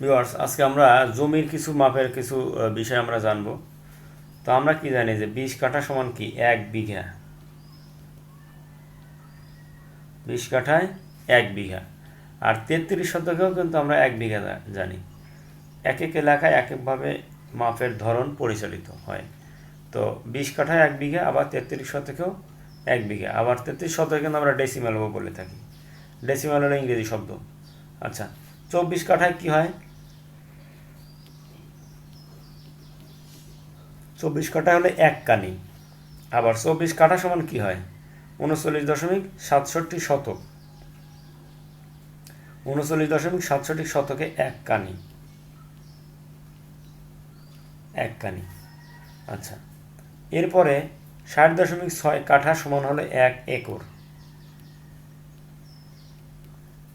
Viewers আজকে আমরা জমির কিছু মাপের কিছু বিষয় আমরা জানব। তো আমরা কি জানি যে বিশ কাঠা সমান কি? এক বিঘা। বিশ কাঠায় এক বিঘা। আর তেত্রিশ শতকেও কিন্তু আমরা এক বিঘা জানি। এক এক এলাকায় এক একভাবে মাপের ধরন পরিচালিত হয়। তো বিশ কাঠায় এক বিঘা, আবার তেত্রিশ শতকেও এক বিঘা। আবার তেত্রিশ শতকে কিন্তু আমরা ডেসিমেলও বলে থাকি। ডেসিমেল হলো ইংরেজি শব্দ। আচ্ছা চব্বিশ কাঠায় কি হয়? চব্বিশ কাঠা হলে এক কানি। আবার চব্বিশ কাঠা সমান কি হয়? উনচল্লিশ দশমিক সাতষট্টি শতক। উনচল্লিশ দশমিক সাতষট্টি শতকে এক কানি। এক কানি। আচ্ছা। এরপরে ষাট দশমিক ছয় কাঠা সমান হলো এক একর।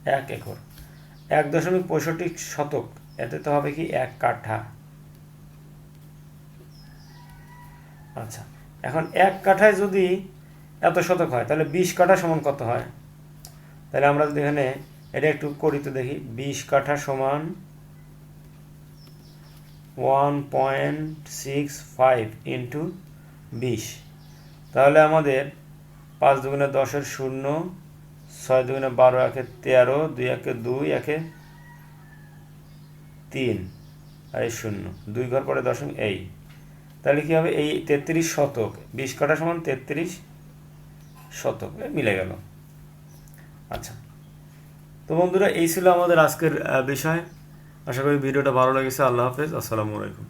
এক একর। এক দশমিক পঁয়ষট্টি শতক, এতে তো হবে কি এক কাঠা। আচ্ছা এখন এক কাঠায় যদি এত শতক হয়, তাহলে বিশ কাঠা সমান কত হয়? তাহলে আমরা যদি এখানে এটা একটু করি তো দেখি, বিশ কাঠা সমান one point six five into বিশ। তাহলে আমাদের পাঁচ দুগুণে দশের শূন্য, ছয় দুগুণে বারো একে তেরো, দুই একে দুই একে তিন, আর শূন্য। দুই ঘর পরে দশমিক এই। তাহলে কি হবে? এই তেত্রিশ শতক, বিশ কাটা সমান তেত্রিশ শতক মিলে গেল। আচ্ছা তো বন্ধুরা, এই ছিল আমাদের আজকের বিষয়। আশা করি ভিডিওটা ভালো লেগেছে। আল্লাহ হাফেজ। আসসালামু আলাইকুম।